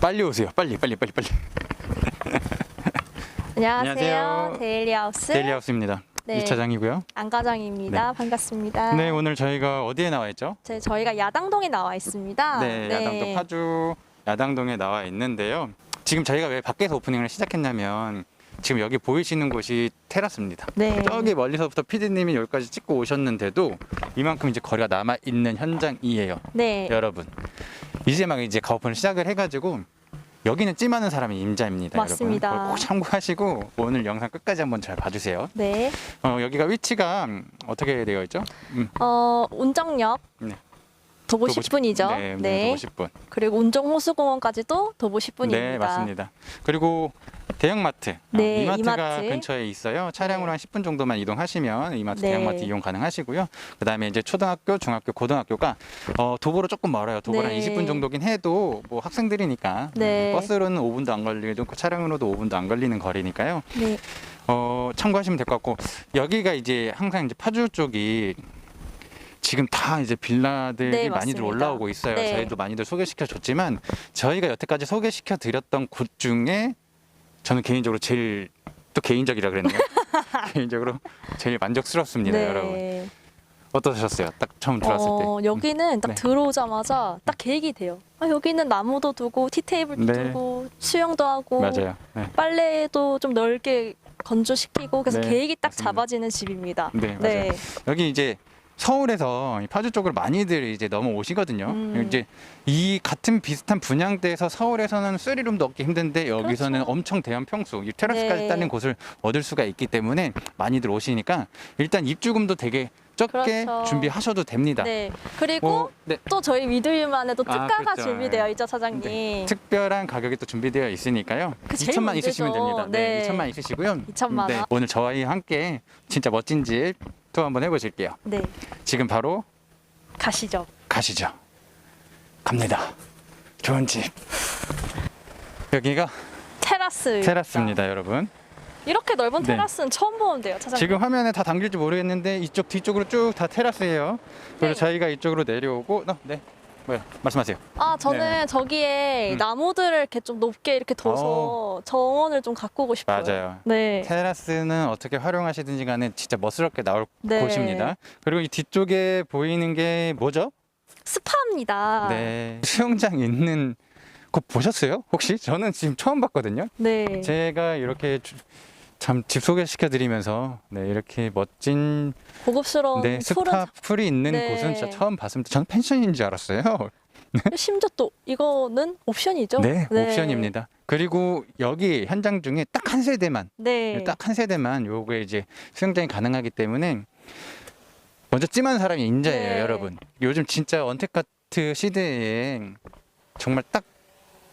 빨리 오세요. 빨리 빨리 빨리 빨리. 안녕하세요. 안녕하세요. 데일리하우스 데일리하우스입니다. 네. 이 차장이고요. 안과장입니다. 반갑습니다. 네 오늘 저희가 어디에 나와 있죠? 제, 저희가 야당동에 나와 있습니다. 네, 야당동 파주 야당동에 나와 있는데요. 지금 저희가 왜 밖에서 오프닝을 시작했냐면 지금 여기 보이시는 곳이 테라스입니다. 네. 저기 멀리서부터 피디님이 여기까지 찍고 오셨는데도 이만큼 이제 거리가 남아 있는 현장이에요. 네. 여러분 이제 막 이제 가오픈을 시작을 해가지고 여기는 찜하는 사람이 임자입니다. 맞습니다. 여러분 그걸 꼭 참고하시고 오늘 영상 끝까지 한번 잘 봐주세요. 네. 어, 여기가 위치가 음, 어떻게 되어 있죠? 음, 어, 운정역 네. 도보 도보 10분이죠. 네, 네. 도보 10분. 그리고 운정호수공원까지도 도보 10분입니다. 네, 맞습니다. 그리고 대형마트, 아, 네, 이마트가 이마트. 근처에 있어요. 차량으로 한 10분 정도만 이동하시면 이마트 네. 대형마트 이용 가능하시고요. 그다음에 이제 초등학교, 중학교, 고등학교가 어, 도보로 조금 멀어요. 도보로 한 네. 20분 정도긴 해도 뭐 학생들이니까 네. 음, 버스로는 5분도 안 걸리고 차량으로도 5분도 안 걸리는 거리니까요. 네. 어, 참고하시면 될 것 같고 여기가 이제 항상 이제 파주 쪽이 지금 다 이제 빌라들이 네, 많이들. 올라오고 있어요. 네. 저희도 많이들 소개시켜 줬지만 저희가 여태까지 소개시켜 드렸던 곳 중에 저는 개인적으로 제일 또 개인적이라 그랬네요. 개인적으로 제일 만족스럽습니다, 네. 여러분. 어떠셨어요? 딱 처음 들어왔을 때. 어, 여기는 딱 네. 들어오자마자 딱 계획이 돼요. 아, 여기는 나무도 두고 티테이블도 네. 두고 수영도 하고 맞아요. 네. 빨래도 좀 넓게 건조시키고 그래서 네, 계획이 딱 맞습니다. 잡아지는 집입니다. 네, 맞아요. 여기 이제 서울에서 이 파주 쪽으로 많이들 이제 넘어오시거든요. 음. 이제 이 같은 비슷한 분양대에서 서울에서는 쓰리룸도 얻기 힘든데 여기서는 그렇죠. 엄청 대형 평수, 이 테라스까지 네. 따는 곳을 얻을 수가 있기 때문에 많이들 오시니까 일단 입주금도 되게 적게 그렇죠. 준비하셔도 됩니다. 네. 그리고 뭐, 네. 또 저희 위드유만의 또 아, 특가가 그렇죠. 준비되어 네. 있죠, 사장님. 네. 특별한 가격이 또 준비되어 있으니까요. 그 제일 2천만 문제죠. 있으시면 됩니다. 네, 네. 2천만 있으시고요. 2천만 네, 원. 오늘 저희 함께 진짜 멋진 집 투어 한번 해보실게요. 네. 지금 바로 가시죠. 가시죠. 갑니다. 좋은 집. 여기가 테라스. 테라스입니다, 여러분. 이렇게 넓은 네. 테라스는 처음 보는데요, 사장님. 지금 화면에 다 담길지 모르겠는데 이쪽 뒤쪽으로 쭉 다 테라스예요. 그리고 네. 저희가 이쪽으로 내려오고, 어, 네, 뭐요? 말씀하세요. 아, 저는 네. 저기에 음. 나무들을 이렇게 좀 높게 이렇게 둬서 정원을 좀 가꾸고 싶어요. 맞아요. 네. 테라스는 어떻게 활용하시든지 간에 진짜 멋스럽게 나올 네. 곳입니다. 그리고 이 뒤쪽에 보이는 게 뭐죠? 스파입니다. 네, 수영장 있는 곳 보셨어요? 혹시? 저는 지금 처음 봤거든요. 네. 제가 이렇게 참 집 소개시켜 드리면서 네, 이렇게 멋진 고급스러운 네, 푸른 스파 풀이 있는 네. 곳은 진짜 처음 봤습니다. 저는 펜션인 줄 알았어요. 심지어 또 이거는 옵션이죠? 네, 옵션입니다. 그리고 여기 현장 중에 딱 한 세대만 네. 딱 한 세대만 요게 이제 수영장이 가능하기 때문에 먼저 찜한 사람이 인자예요, 네. 여러분. 요즘 진짜 언택카트 시대에 정말 딱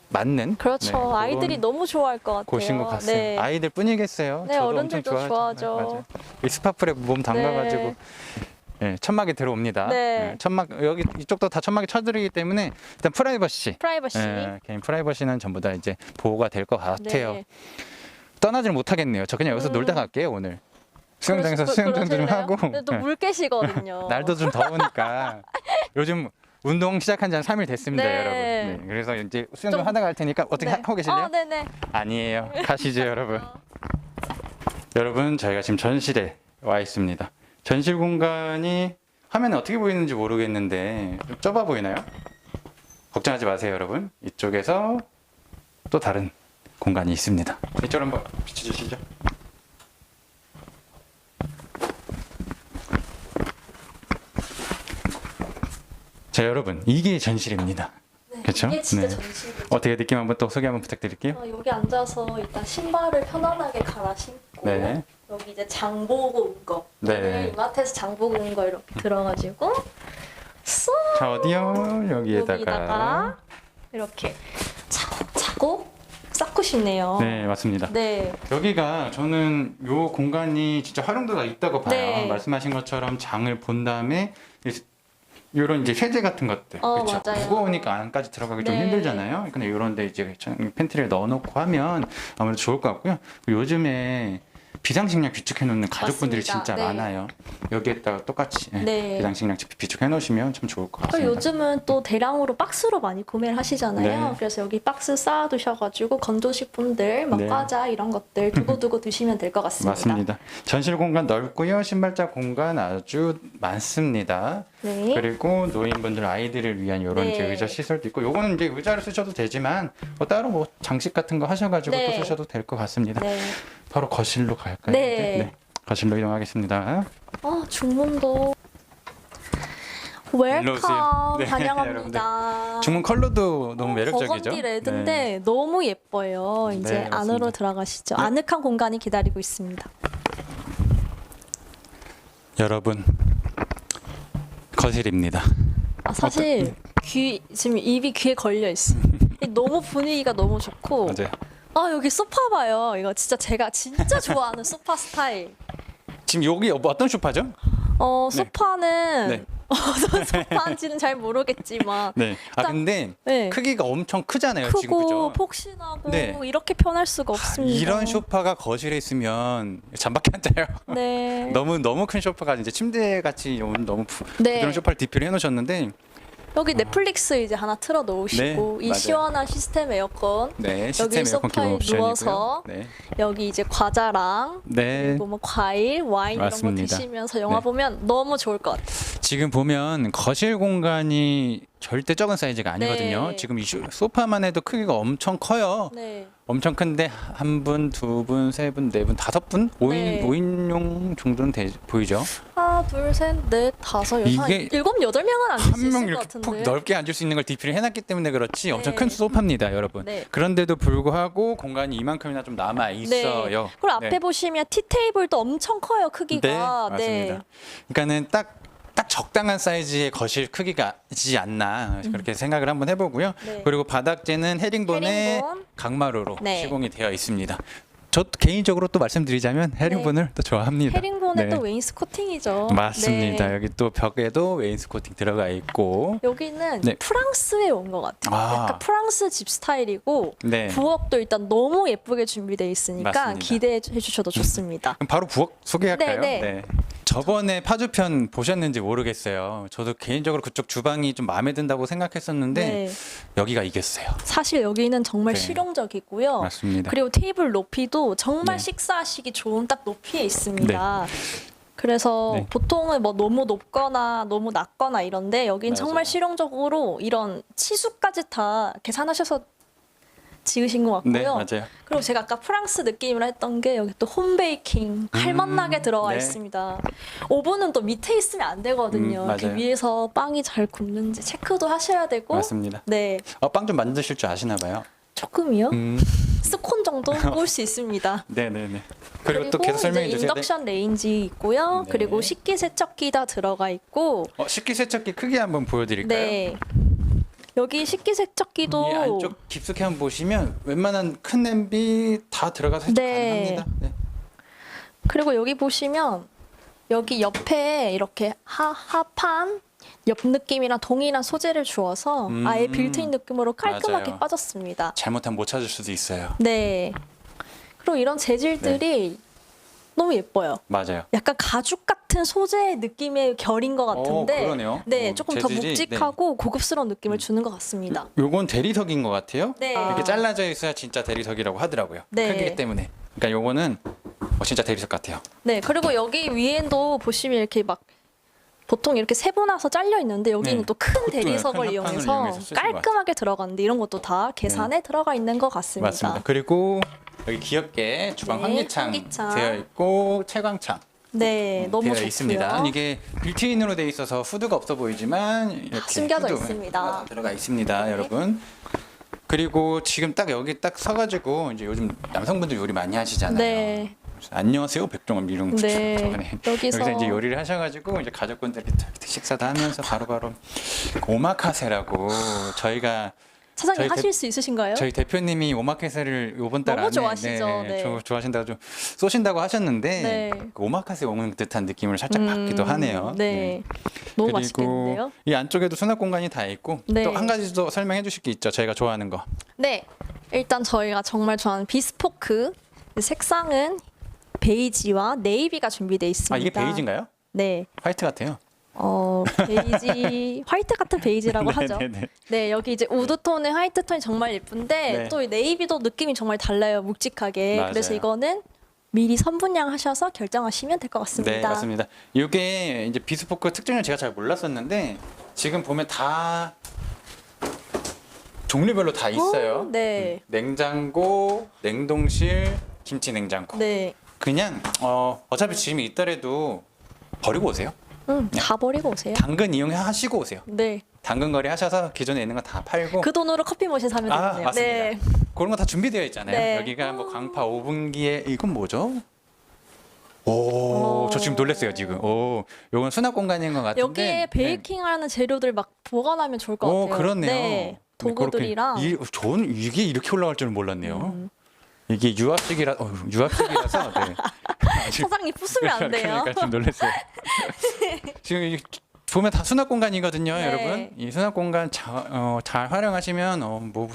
맞는 그렇죠. 네, 아이들이 너무 좋아할 것 같아요. 곳인 것 같아요. 네. 아이들 뿐이겠어요. 네, 저도 어른들도 엄청 좋아하죠. 네, 맞아요. 이 스파풀에 몸 담가가지고 네. 네, 천막에 들어옵니다. 네. 천막 여기 이쪽도 다 천막에 쳐드리기 때문에 일단 프라이버시, 프라이버시. 네, 개인 프라이버시는 전부 다 이제 보호가 될 것 같아요. 네. 떠나질 못하겠네요. 저 그냥 여기서 음. 놀다 갈게요 오늘. 수영장에서 그러시- 수영장 좀 그러실래요? 하고. 근데 또 네. 물개시거든요. 날도 좀 더우니까 요즘 운동 시작한 지 한 3일 됐습니다, 네. 여러분. 네, 그래서 이제 수영 좀 좀- 하다 갈 테니까 어떻게 네. 하- 하고 계실래요? 아, 네네. 아니에요. 가시죠, 여러분. 여러분, 저희가 지금 전실에 와 있습니다. 전실 공간이 화면에 어떻게 보이는지 모르겠는데 좀 좁아 보이나요? 걱정하지 마세요, 여러분. 이쪽에서 또 다른 공간이 있습니다. 이쪽으로 한번 비춰주시죠. 자, 여러분, 이게 전실입니다. 네, 그쵸? 이게 진짜 네. 전시죠. 어떻게 느낌 한번 또 소개 한번 부탁드릴게요. 어, 여기 앉아서 일단 신발을 편안하게 갈아 신고 네. 여기 이제 장 보고 온 거. 네. 오늘 이마트에서 장 보고 온 거 이렇게 들어가지고 쏙 자, 어디요? 여기에다가. 여기다가 이렇게 차곡차곡 쌓고 싶네요. 네, 맞습니다. 네. 여기가 저는 요 공간이 진짜 활용도가 있다고 봐요. 네. 말씀하신 것처럼 장을 본 다음에 이런 이제 세제 같은 것들, 어, 그렇죠. 맞아요. 무거우니까 안까지 들어가기 좀 네. 힘들잖아요. 근데 이런데 이제 팬트리를 넣어놓고 하면 아무래도 좋을 것 같고요. 요즘에 비상식량 비축해 놓는 가족분들이 맞습니다. 진짜 네. 많아요. 여기에다가 똑같이 예, 네. 비상식량 비축해 놓으시면 참 좋을 것 같습니다. 요즘은 또 대량으로 박스로 많이 구매를 하시잖아요. 네. 그래서 여기 박스 쌓아 두셔가지고 건조식품들, 막 네. 과자 이런 것들 두고두고 드시면 될 것 같습니다. 맞습니다. 전실 공간 넓고요. 신발장 공간 아주 많습니다. 네. 그리고 노인분들 아이들을 위한 이런 네. 이제 의자 시설도 있고 요거는 이제 의자를 쓰셔도 되지만 뭐 따로 뭐 장식 같은 거 하셔가지고 네. 또 쓰셔도 될 것 같습니다. 네. 바로 거실로 갈까요? 네. 거실로 이동하겠습니다. 아 중문도 일로 웰컴 오세요. 네, 환영합니다. 중문 컬러도 너무 매력적이죠. 버건디 레드인데 네. 너무 예뻐요. 이제 네, 맞습니다. 안으로 들어가시죠. 네. 아늑한 공간이 기다리고 있습니다. 여러분 거실입니다. 아, 사실 귀 지금 입이 귀에 걸려 있어. 너무 분위기가 너무 좋고 맞아요. 아 여기 소파 봐요. 이거 진짜 제가 진짜 좋아하는 소파 스타일. 지금 여기 뭐 어떤 소파죠? 어 네. 소파는 네. 어떤 소파인지는 잘 모르겠지만 네. 아 딱- 근데 네. 크기가 엄청 크잖아요. 지금 크고 그죠? 폭신하고 네. 이렇게 편할 수가 없습니다. 이런 소파가 거실에 있으면 잠밖에 안 자요. 네. 너무 너무 큰 소파가 이제 침대 같이 온 너무 부, 네. 부드러운 소파를 디피를 해놓으셨는데 여기 넷플릭스 이제 하나 틀어 놓으시고 네, 이 맞아요. 시원한 시스템 에어컨 네 시스템 에어컨 소파에 옵션이고요. 누워서 네, 여기 이제 과자랑 네. 그리고 뭐 과일, 와인 이런 거 맞습니다. 드시면서 영화 네. 보면 너무 좋을 것 같아요. 지금 보면 거실 공간이 절대 적은 사이즈가 아니거든요. 네. 지금 이 소- 소파만 해도 크기가 엄청 커요. 네. 엄청 큰데 한 분, 두 분, 세 분, 네 분, 다섯 분, 오인 네. 오인용 정도는 돼, 보이죠? 하나, 둘, 셋, 넷, 다섯, 여섯, 이게 일곱, 여덟 명은 수한명 있을 것 이렇게 같은데. 폭 넓게 앉을 수 있는 걸 디피를 해놨기 때문에 그렇지 엄청 네. 큰 소파입니다, 여러분. 네. 그런데도 불구하고 공간이 이만큼이나 좀 남아 네. 있어요. 그리고 앞에 네. 보시면 티 테이블도 엄청 커요 크기가. 네, 맞습니다. 그러니까는 딱, 딱 적당한 사이즈의 거실 크기가지 않나 그렇게 생각을 한번 해보고요. 음. 네. 그리고 바닥재는 헤링본의 헤링본. 강마루로 네. 시공이 되어 있습니다. 저 개인적으로 또 말씀드리자면 헤링본을 또 좋아합니다. 헤링본의 네. 또 웨인스코팅이죠. 맞습니다. 네. 여기 또 벽에도 웨인스코팅 들어가 있고 여기는 네. 프랑스에 온 것 같아요. 아. 약간 프랑스 집 스타일이고 네. 부엌도 일단 너무 예쁘게 준비되어 있으니까 맞습니다. 기대해 주셔도 좋습니다. 그럼 바로 부엌 소개할까요? 네, 네. 저번에 파주편 보셨는지 모르겠어요. 저도 개인적으로 그쪽 주방이 좀 마음에 든다고 생각했었는데 네. 여기가 이겼어요. 사실 여기는 정말 네. 실용적이고요. 맞습니다. 그리고 테이블 높이도 정말 네. 식사하시기 좋은 딱 높이에 있습니다. 그래서 네. 보통은 뭐 너무 높거나 너무 낮거나 이런데 여긴 맞아요. 정말 실용적으로 이런 치수까지 다 계산하셔서 지으신 것 같고요. 네, 맞아요. 그리고 제가 아까 프랑스 느낌으로 했던 게 여기 또 홈베이킹 칼맛나게 들어가 네. 있습니다. 오븐은 또 밑에 있으면 안 되거든요. 음, 맞아요. 위에서 빵이 잘 굽는지 체크도 하셔야 되고. 맞습니다. 네, 어, 빵 좀 만드실 줄 아시나 봐요. 조금이요. 음, 스콘 정도 구울 수 있습니다. 네, 네, 네. 그리고, 또 계속 설명해 주세요. 네. 인덕션 레인지 있고요. 네. 그리고 식기 세척기 다 들어가 있고. 어, 식기 세척기 크기 한번 보여드릴까요? 네. 여기 식기세척기도 이 안쪽 깊숙이 한번 보시면 웬만한 큰 냄비 다 들어가서 세척 네. 가능합니다. 네. 그리고 여기 보시면 여기 옆에 이렇게 하, 하판 옆 느낌이랑 동일한 소재를 주어서 음. 아예 빌트인 느낌으로 깔끔하게 맞아요. 빠졌습니다. 잘못하면 못 찾을 수도 있어요. 네. 그리고 이런 재질들이 너무 예뻐요. 맞아요. 약간 가죽 같은 소재의 느낌의 결인 것 같은데, 어, 그러네요. 네, 어, 조금 더 재질이, 네. 묵직하고 고급스러운 느낌을 주는 것 같습니다. 요건 대리석인 것 같아요. 네. 이렇게 잘라져 있어야 진짜 대리석이라고 하더라고요. 네. 크기 때문에. 그러니까 요거는 어, 진짜 대리석 같아요. 네, 그리고 여기 위에도 보시면 이렇게 막 보통 이렇게 세분화서 잘려 있는데 여기는 네. 또 큰 대리석을 이용해서 네. 깔끔하게 들어갔는데 이런 것도 다 계산에 들어가 있는 것 같습니다. 맞습니다. 그리고 여기 귀엽게 주방 네, 환기창, 환기창. 되어 있고 채광창 네, 너무. 있습니다. 이게 빌트인으로 되어 있어서 후드가 없어 보이지만 이렇게 숨겨져 있습니다. 들어가 있습니다, 네. 여러분. 그리고 지금 딱 여기 딱 서가지고 이제 요즘 남성분들 요리 많이 하시잖아요. 네. 안녕하세요 백종원 미룡 네. 여기서 여기서 이제 요리를 하셔가지고 이제 가족분들이 식사도 하면서 바로바로 오마카세라고 저희가 사장님 저희 대- 하실 수 있으신가요? 저희 대표님이 오마카세를 요번 달 너무 안에 좋아하시죠. 네. 조- 좋아하신다고 좀 쏘신다고 하셨는데 네. 그 오마카세 오는 듯한 느낌을 살짝 음, 받기도 하네요. 네. 너무 그리고 맛있겠는데요? 이 안쪽에도 수납 공간이 다 있고 네. 또한 가지 더 설명해 주실 게 있죠. 저희가 좋아하는 거. 네. 일단 저희가 정말 좋아하는 비스포크 색상은 베이지와 네이비가 준비되어 있습니다. 아 이게 베이지인가요? 네. 화이트 같아요. 어, 베이지, 화이트 같은 베이지라고 하죠. 네네네. 네, 여기 이제 우드 톤의 화이트 톤이 정말 예쁜데 네. 또이 네이비도 느낌이 정말 달라요. 묵직하게. 맞아요. 그래서 이거는 미리 선분양 하셔서 결정하시면 될 것 같습니다. 네 맞습니다. 이게 이제 비스포크 특징을 제가 잘 몰랐었는데 지금 보면 다 종류별로 다 있어요. 오, 네. 음, 냉장고, 냉동실, 김치 냉장고. 네. 그냥 어, 어차피 짐이 있더라도 버리고 오세요. 음, 다 버리고 오세요. 당근 이용하시고 오세요. 네. 당근 거리 하셔서 기존에 있는 거 다 팔고 그 돈으로 커피 머신 사면 아, 되겠네요. 맞습니다. 네. 그런 거 다 준비되어 있잖아요. 네. 여기가 뭐 강파 오븐기에 이건 뭐죠? 오, 오. 저 지금 놀랐어요 지금. 오, 요건 수납 공간인 것 같은데. 여기에 네. 베이킹하는 재료들 막 보관하면 좋을 것 오, 같아요. 그렇네요. 네. 네, 도구들이랑 이, 저는 이게 이렇게 올라갈 줄은 몰랐네요. 음. 이게 유압식이라, 어, 유압식이라서. 네. 사장님 부수면 안 돼요. 그러니까 좀 놀랐어요. 지금 이 보면 다 수납 공간이거든요, 네. 여러분. 이 수납 공간 자, 어, 잘 활용하시면 어, 뭐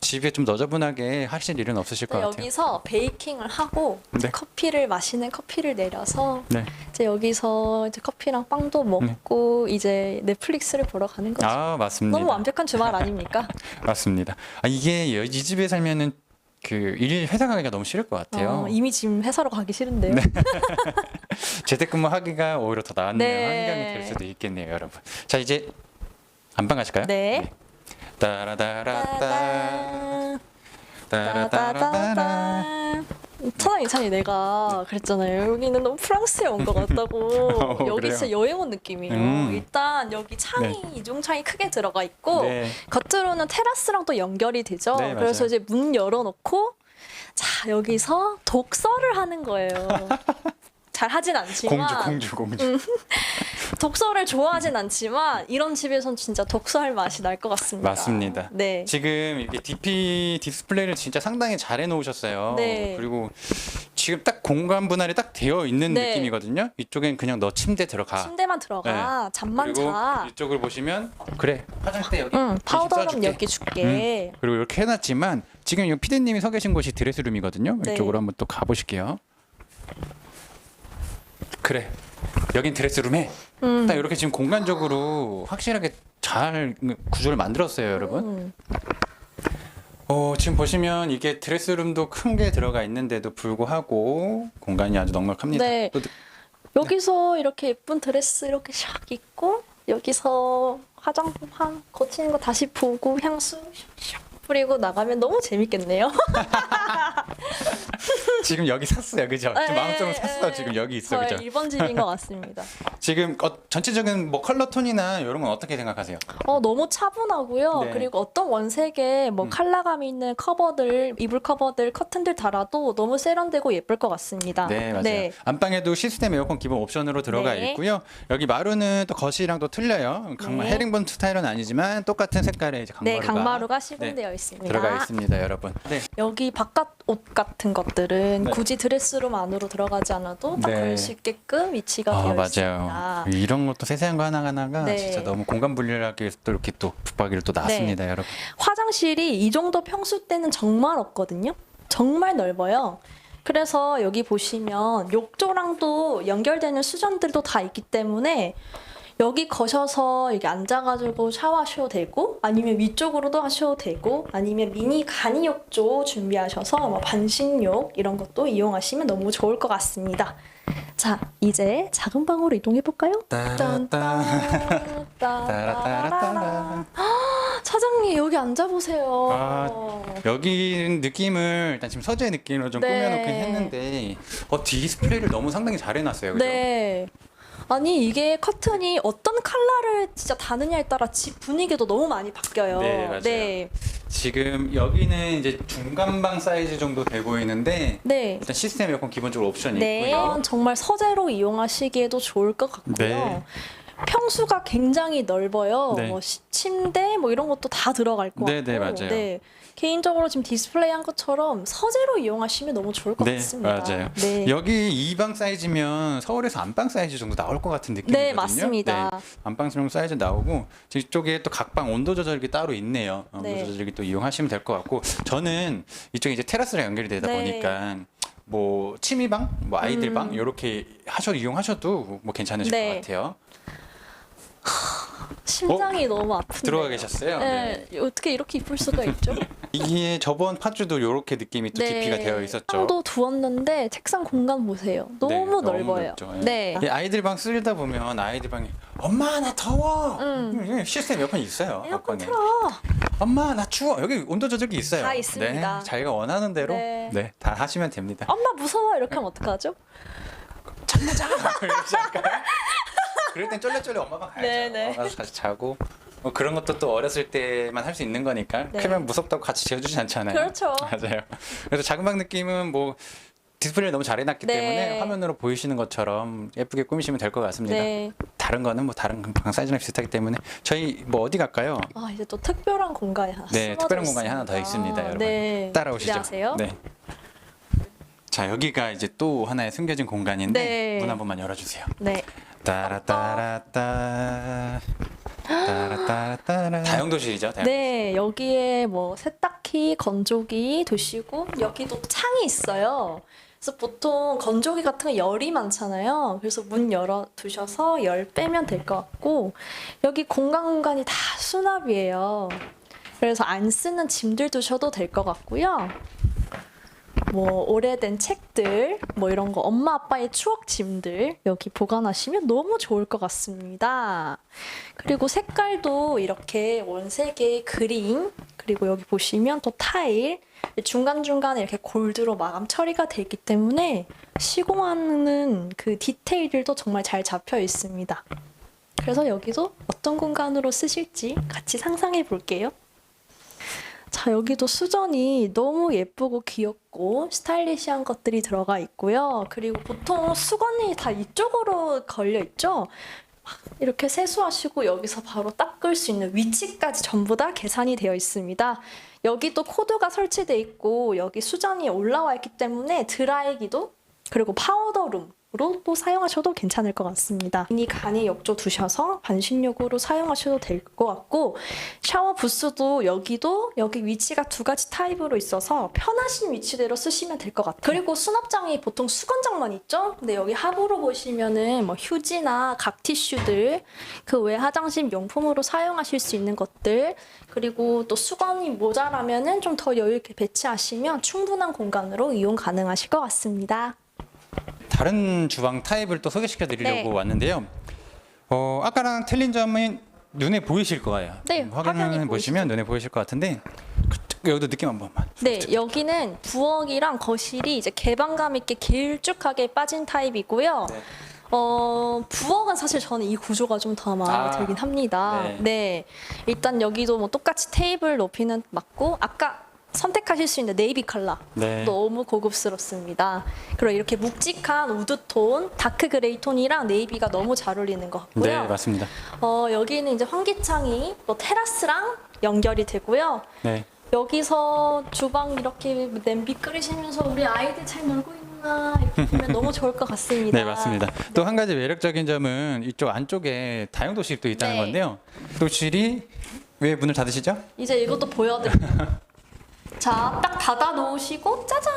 집에 좀 너저분하게 하실 일은 없으실 것 네, 같아요. 여기서 베이킹을 하고 네. 커피를 마시는 커피를 내려서 네. 이제 여기서 이제 커피랑 빵도 먹고 이제 넷플릭스를 보러 가는 거죠. 아 맞습니다. 너무 완벽한 주말 아닙니까? 맞습니다. 아, 이게 여- 이 집에 살면은 그일 회사 가기가 너무 싫을 것 같아요. 어, 이미 지금 회사로 가기 싫은데요. 재택근무 하기가 오히려 더 나은 네. 환경이 될 수도 있겠네요, 여러분. 자 이제 안방 가실까요? 네. 따라다라따 따단, 따라따라따 차장 이찬이 내가 그랬잖아요. 여기는 너무 프랑스에 온 것 같다고. 어, 여기 그래요? 진짜 여행 온 느낌이에요. 음. 일단 여기 창이 이중 창이 크게 들어가 있고 네. 겉으로는 테라스랑 또 연결이 되죠. 네, 맞아요. 그래서 이제 문 열어놓고 자 여기서 독서를 하는 거예요. 잘 하진 않지만 공주 공주 공주. 독서를 좋아하진 않지만 이런 집에선 진짜 독서할 맛이 날 것 같습니다. 맞습니다. 네. 지금 이게 DP 디스플레이를 진짜 상당히 잘 해놓으셨어요. 네. 그리고 지금 딱 공간 분할이 딱 되어 있는 네. 느낌이거든요. 이쪽엔 그냥 너 침대 들어가. 침대만 들어가 잠만 네. 그리고 자. 이쪽을 보시면 그래 화장대 여기 응, 써줄게. 여기 줄게. 그리고 이렇게 해놨지만 지금 이 피디님이 서 계신 곳이 드레스룸이거든요. 네. 이쪽으로 한번 또 가보실게요. 그래 여긴 드레스룸에 음. 딱 이렇게 지금 공간적으로 확실하게 잘 구조를 만들었어요, 여러분. 음. 어, 지금 보시면 이게 드레스룸도 큰 게 들어가 있는데도 불구하고 공간이 아주 넉넉합니다. 네. 또 여기서 이렇게 예쁜 드레스 이렇게 샥 입고 여기서 화장품 거치는 거 다시 보고 향수 샥 뿌리고 나가면 너무 재밌겠네요. 지금 여기 샀어요, 그죠? 지금 마음속으로 에, 샀어, 에. 지금 여기 있어, 그죠? 1번 집인 것 같습니다. 지금 어, 전체적인 뭐 컬러 톤이나 이런 건 어떻게 생각하세요? 어, 너무 차분하고요. 네. 그리고 어떤 원색에 뭐 음. 컬러감 있는 커버들, 이불 커버들, 커튼들 달아도 너무 세련되고 예쁠 것 같습니다. 네, 맞아요. 안방에도 시스템 에어컨 기본 옵션으로 들어가 네. 있고요. 여기 마루는 또 거실이랑 또 틀려요. 강마 네. 헤링본 스타일은 아니지만 똑같은 색깔의 이제 강마루가 네, 강마루가 시공되어 있습니다. 들어가 있습니다, 여러분. 네. 여기 바깥 옷 같은 것들은 네. 굳이 드레스룸 안으로 들어가지 않아도 딱 네. 그럴 수 있게끔 위치가 아, 되어 맞아요. 있습니다. 이런 것도 세세한 거 하나하나가 네. 진짜 너무 공간 분리하기 위해서 또 이렇게 또 붙박이를 또 놨습니다, 여러분. 화장실이 이 정도 평수 때는 정말 없거든요. 정말 넓어요. 그래서 여기 보시면 욕조랑도 연결되는 수전들도 다 있기 때문에 여기 거셔서 이렇게 앉아가지고 샤워하셔도 되고 아니면 위쪽으로도 하셔도 되고 아니면 미니 간이 욕조 준비하셔서 뭐 반신욕 이런 것도 이용하시면 너무 좋을 것 같습니다. 자 이제 작은 방으로 이동해 볼까요? 따라따라. 사장님 여기 앉아 보세요. 아, 여기 느낌을 일단 지금 서재 느낌으로 좀 네. 꾸며놓긴 했는데 어 디스플레이를 너무 상당히 잘 해놨어요, 그죠? 네. 아니 이게 커튼이 어떤 컬러를 진짜 다느냐에 따라 집 분위기도 너무 많이 바뀌어요. 네, 맞아요. 네. 지금 여기는 이제 중간방 사이즈 정도 돼 보이는데 네. 일단 시스템 에어컨 기본적으로 옵션이 네. 있고요. 정말 서재로 이용하시기에도 좋을 것 같고요. 네. 평수가 굉장히 넓어요. 네. 뭐 시- 침대 뭐 이런 것도 다 들어갈 것 네, 같고. 네, 맞아요. 개인적으로 지금 디스플레이 한 것처럼 서재로 이용하시면 너무 좋을 것 네, 같습니다. 맞아요. 네. 여기 2방 사이즈면 서울에서 안방 사이즈 정도 나올 것 같은 느낌이거든요. 네, 맞습니다. 네, 안방 정도 사이즈 나오고 이쪽에 또 각방 온도 조절기 따로 있네요. 온도 네. 조절기 또 이용하시면 될 것 같고 저는 이쪽에 이제 테라스랑 연결이 되다 네. 보니까 뭐 취미방, 뭐 아이들 음. 방 이렇게 하셔 이용하셔도 뭐 괜찮으실 네. 것 같아요. 심장이 너무 아픈데. 어? 들어가 계셨어요? 네. 어떻게 이렇게 이쁠 수가 있죠? 이게 저번 파주도 이렇게 느낌이 또 DP가 되어 있었죠. 책상도 두었는데 책상 공간 보세요. 너무 네, 너무 넓어요. 넓죠. 네. 이 아이들 방 쓰다 보면 아이들 방에 엄마 나 더워. 음. 음, 시스템 몇번 있어요. 에어컨. 틀어. 엄마 나 추워. 여기 온도 조절기 있어요. 다 있습니다. 네, 자기가 원하는 대로 네. 네, 다 하시면 됩니다. 엄마 무서워 이렇게 하면 어떡하죠? 잠나자. 이러지 않을까요? 그럴 땐 쫄래쫄래 엄마방 가야죠. 네, 네. 가서 다시 자고. 뭐 그런 것도 또 어렸을 때만 할 수 있는 거니까 네. 크면 무섭다고 같이 재워주지 않잖아요. 그렇죠. 맞아요. 그래서 작은 방 느낌은 뭐 디스플레이를 너무 잘 해놨기 네. 때문에 화면으로 보이시는 것처럼 예쁘게 꾸미시면 될 것 같습니다. 네. 다른 거는 뭐 다른 방 사이즈랑 비슷하기 때문에 저희 뭐 어디 갈까요? 아 이제 또 특별한 공간이 하나 네, 숨어져 특별한 공간이 하나 더 있습니다. 있습니다, 여러분. 네. 따라오시죠. 기대하세요. 네. 자 여기가 이제 또 하나의 숨겨진 공간인데 네. 문 한 번만 열어주세요. 네. 따라따라따 따라따라따라 다용도실이죠. 다용. 네, 여기에 뭐 세탁기, 건조기 두시고 여기도 창이 있어요. 그래서 보통 건조기 같은 거 열이 많잖아요. 그래서 문 열어 두셔서 열 빼면 될 것 같고 여기 공간 공간이 다 수납이에요. 그래서 안 쓰는 짐들 두셔도 될 것 같고요. 뭐 오래된 책들, 뭐 이런 거 엄마 아빠의 추억 짐들 여기 보관하시면 너무 좋을 것 같습니다. 그리고 색깔도 이렇게 원색의 그린 그리고 여기 보시면 또 타일 중간중간에 이렇게 골드로 마감 처리가 돼 있기 때문에 시공하는 그 디테일들도 정말 잘 잡혀 있습니다. 그래서 여기도 어떤 공간으로 쓰실지 같이 상상해 볼게요. 자, 여기도 수전이 너무 예쁘고 귀엽고 스타일리시한 것들이 들어가 있고요. 그리고 보통 수건이 다 이쪽으로 걸려 있죠. 이렇게 세수하시고 여기서 바로 닦을 수 있는 위치까지 전부 다 계산이 되어 있습니다. 여기 또 코드가 설치되어 있고 여기 수전이 올라와 있기 때문에 드라이기도 그리고 파우더룸으 로또 사용하셔도 괜찮을 것 같습니다. 미니 간이 욕조 두셔서 반신욕으로 사용하셔도 될 것 같고 샤워 부스도 여기도 여기 위치가 두 가지 타입으로 있어서 편하신 위치대로 쓰시면 될 것 같아요. 그리고 수납장이 보통 수건장만 있죠? 근데 여기 하부로 보시면은 뭐 휴지나 각 티슈들 그 외 화장실 용품으로 사용하실 수 있는 것들 그리고 또 수건이 모자라면은 좀 더 여유 있게 배치하시면 충분한 공간으로 이용 가능하실 것 같습니다. 다른 주방 타입을 또 소개시켜 드리려고 네. 왔는데요. 어, 아까랑 틀린 점은 눈에 보이실 거예요. 네, 음, 화면이 확인해 보시면 눈에 보이실 것 같은데 그- 여기도 느낌 한 번만. 네, 여기는 부엌이랑 거실이 이제 개방감 있게 길쭉하게 빠진 타입이고요. 네. 어, 부엌은 사실 저는 이 구조가 좀 더 마음에 아, 들긴 합니다. 네. 네. 일단 여기도 뭐 똑같이 테이블 높이는 맞고 아까 선택하실 수 있는 네이비 컬러 네. 너무 고급스럽습니다. 그리고 이렇게 묵직한 우드톤, 다크 그레이 톤이랑 네이비가 너무 잘 어울리는 것 같고요. 네, 맞습니다. 어, 여기는 이제 환기창이 뭐 테라스랑 연결이 되고요. 네. 여기서 주방 이렇게 냄비 끓이시면서 우리 아이들 잘 놀고 있나 이렇게 보면 너무 좋을 것 같습니다. 네, 맞습니다. 또한 가지 매력적인 점은 이쪽 안쪽에 다용도실이 또 있다는 네. 건데요. 도실이 왜 문을 닫으시죠? 이제 이것도 보여드릴게요. 자, 딱 닫아 놓으시고 짜잔.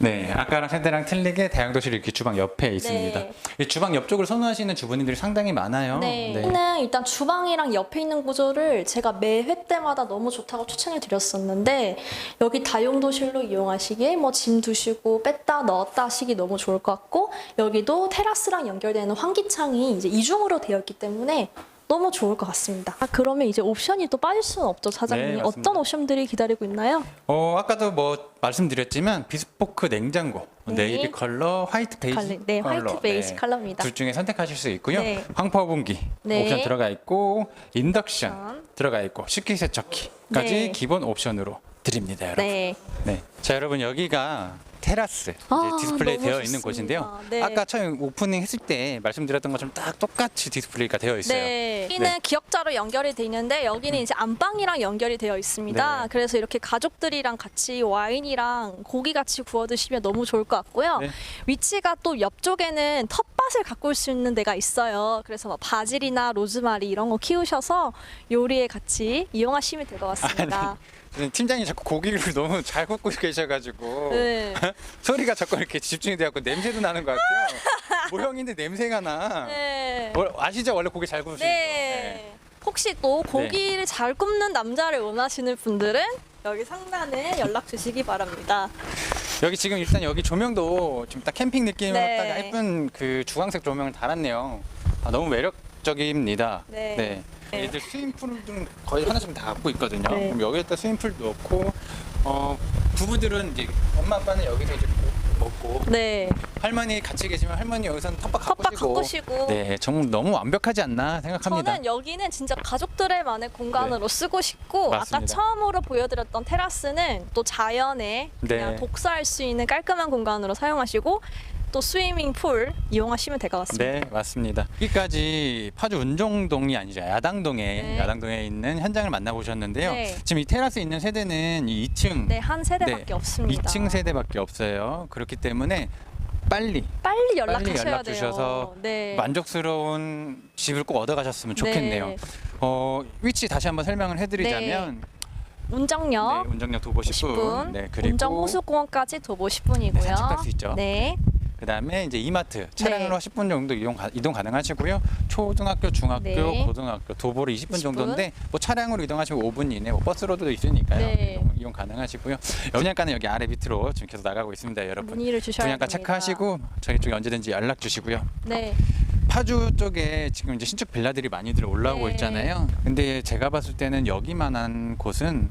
네, 아까랑 세대랑 틀리게 다용도실이 이렇게 주방 옆에 있습니다. 네. 이 주방 옆쪽을 선호하시는 주부님들이 상당히 많아요. 네. 는 일단 주방이랑 옆에 있는 구조를 제가 매 회 때마다 너무 좋다고 추천을 드렸었는데 여기 다용도실로 이용하시기에 뭐 짐 두시고 뺐다 넣었다 하시기 너무 좋을 것 같고 여기도 테라스랑 연결되는 환기창이 이제 이중으로 되어 있기 때문에 너무 좋을 것 같습니다. 아, 그러면 이제 옵션이 또 빠질 수는 없죠, 사장님. 네, 맞습니다. 어떤 옵션들이 기다리고 있나요? 어, 아까도 뭐 말씀드렸지만 비스포크 냉장고, 네. 네이비 컬러, 화이트 베이지 컬러, 네, 화이트 베이지 컬러입니다. 둘 중에 선택하실 수 있고요. 네. 황파분기 네. 옵션 들어가 있고 인덕션. 들어가 있고 식기 세척기까지 네. 기본 옵션으로 드립니다, 여러분. 네. 네. 자, 여러분 여기가 테라스 이제 아, 디스플레이 되어 있는. 곳인데요. 네. 아까 처음 오프닝 했을 때 말씀드렸던 것처럼 딱 똑같이 디스플레이가 되어 있어요. 네. 여기는 기역자로 연결이 돼 있는데 여기는 이제 안방이랑 연결이 되어 있습니다. 네. 그래서 이렇게 가족들이랑 같이 와인이랑 고기 같이 구워 드시면 너무 좋을 것 같고요. 네. 위치가 또 옆쪽에는 텃밭 씨앗을 가꿀 수 있는 데가 있어요. 그래서 뭐 바질이나 로즈마리 이런 거 키우셔서 요리에 같이 이용하시면 될 것 같습니다. 팀장님 자꾸 고기를 너무 잘 굽고 계셔가지고 네. 소리가 자꾸 이렇게 집중이 돼갖고 냄새도 나는 것 같아요. 모형인데 냄새가 나. 네. 원- 아시죠? 원래 고기 잘 구우시는 네. 혹시 또 고기를 잘 굽는 남자를 원하시는 분들은 여기 상단에 연락 주시기 바랍니다. 거. 여기 지금 일단 여기 조명도 지금 딱 캠핑 느낌으로 네. 딱 예쁜 그 주황색 조명을 달았네요. 아, 너무 매력 적입니다. 네. 네. 얘들 스위밍풀은 거의 하나씩 다 갖고 있거든요. 네. 그럼 여기에다 스위밍풀 넣고 어, 부부들은 이제 엄마 아빠는 여기서 이제 먹고 네. 할머니 같이 계시면 할머니 여기서는 텃밭 텃밭 가꾸시고 가꾸시고. 네 정말 너무 완벽하지 않나 생각합니다. 저는 여기는 진짜 가족들의만의 공간으로 쓰고 싶고 아까 맞습니다. 처음으로 보여드렸던 테라스는 또 자연에 그냥 네. 독서할 수 있는 깔끔한 공간으로 사용하시고 또 스위밍 풀 이용하시면 될 것 같습니다. 네 맞습니다. 여기까지 파주 운정동이 아니죠 야당동에 네. 야당동에 있는 현장을 만나보셨는데요. 네. 지금 이 테라스 있는 세대는 이 2층 네, 한 세대밖에 네, 없습니다. 2층 세대밖에 없어요. 그렇기 때문에 빨리 빨리 연락하셔야 연락 돼요. 주셔서 네. 만족스러운 집을 꼭 얻어가셨으면 좋겠네요. 네. 어, 위치 다시 한번 설명을 해드리자면 운정역 네, 운정역 도보 10분, 10분, 네, 그리고 운정호수공원까지 도보 10분이고요. 네, 산책할 수 있죠. 네. 그 다음에 이제 이마트 차량으로 네. 10분 정도 가, 이동 가능하시고요. 초등학교, 중학교, 네. 고등학교 도보로 20분 10분. 정도인데 뭐 차량으로 이동하시면 5분 이내, 뭐 버스로도 있으니까요. 네. 이동, 이용 가능하시고요. 분양가는 여기 아래 밑으로 지금 계속 나가고 있습니다, 여러분. 문의를 주셔야 분양가 됩니다. 체크하시고 저희 쪽에 언제든지 연락 주시고요. 네. 파주 쪽에 지금 이제 신축 빌라들이 많이들 올라오고 네. 있잖아요. 근데 제가 봤을 때는 여기만한 곳은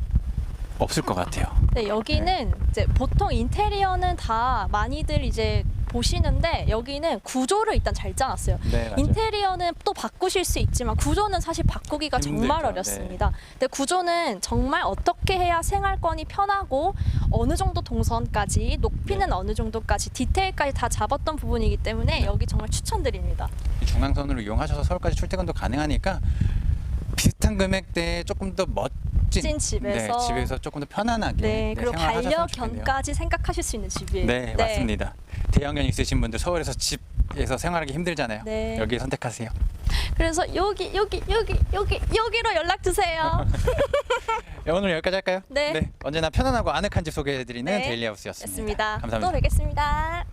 없을 것 같아요. 네, 여기는 이제 보통 인테리어는 다 많이들 이제 보시는데 여기는 구조를 일단 잘 짜놨어요. 네, 맞아요. 인테리어는 또 바꾸실 수 있지만 구조는 사실 바꾸기가 정말 힘들죠. 어렵습니다. 근데 구조는 정말 어떻게 해야 생활권이 편하고 어느 정도 동선까지 높이는 네. 어느 정도까지 디테일까지 다 잡았던 부분이기 때문에 네. 여기 정말 추천드립니다. 중앙선으로 이용하셔서 서울까지 출퇴근도 가능하니까 비슷한 금액대에 조금 더 멋진 찐 집에서 네, 집에서 조금 더 편안하게 네, 그리고 생활하셨으면 좋겠네요. 반려견까지 생각하실 수 있는 집이에요. 네, 맞습니다. 대형견 있으신 분들 서울에서 집에서 생활하기 힘들잖아요. 네. 여기 선택하세요. 그래서 여기 여기 여기 여기 여기로 연락 주세요. 네, 오늘 여기까지 할까요? 네. 언제나 편안하고 아늑한 집 소개해드리는 네, 데일리하우스였습니다. 또 뵙겠습니다.